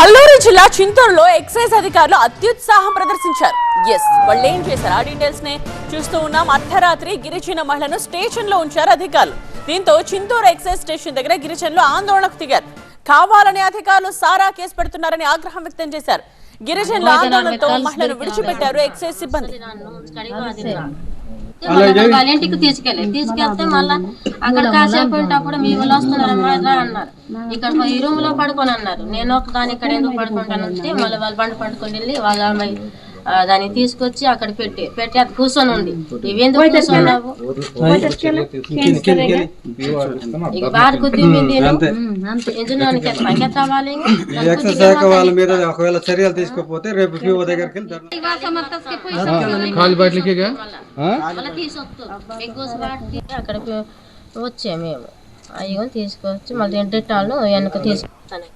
అల్లూరు జిల్లా చింతూరులో ఎక్సైజ్ అధికారులు అత్యుత్సాహం ప్రదర్శించారు. ఎస్ వాళ్ళు ఏం చేశారు? ఆ డీటెయిల్స్ నే చూస్తూ ఉన్నాం. అర్ధరాత్రి గిరిజన మహిళను స్టేషన్లో ఉంచారు అధికారులు. దీంతో చింతూరు ఎక్సైజ్ స్టేషన్ దగ్గర గిరిజనులు ఆందోళనకు దిగారు. కావాలని అధికారులు సారా కేసు పెడుతున్నారని ఆగ్రహం వ్యక్తం చేశారు. గిరిజనుల ఆందోళనతో మహిళను విడిచిపెట్టారు ఎక్సైజ్ సిబ్బంది. మళ్ళా వాళ్ళ ఇంటికి తీసుకెళ్ళి తీసుకెళ్తే మళ్ళా అక్కడ కాసేపు ఉంటప్పుడు మీ వాళ్ళు వస్తున్నారమ్మా రా అన్నారు. ఇక్కడ ఈ రూమ్లో పడుకొని అన్నారు. నేను ఒక దాని ఇక్కడ ఎందుకు పడుకుంటాను అంటే మళ్ళీ వాళ్ళు బండి పడుకొని వెళ్ళి వాళ్ళ అమ్మాయి దాన్ని తీసుకొచ్చి అక్కడ పెట్టి పెట్టి అది కూర్చొని ఉంది ఇవి ఎందుకు కూర్చున్నావు ఎక్సైజ్ శాఖ వాళ్ళ మీద ఒకవేళ చర్యలు తీసుకోకపోతే రేపు పిఓ దగ్గరికి అక్కడికి వచ్చాము మేము. అయ్యో తీసుకొచ్చి మళ్ళీ డెట్టాలను వెనక తీసుకొస్తాను.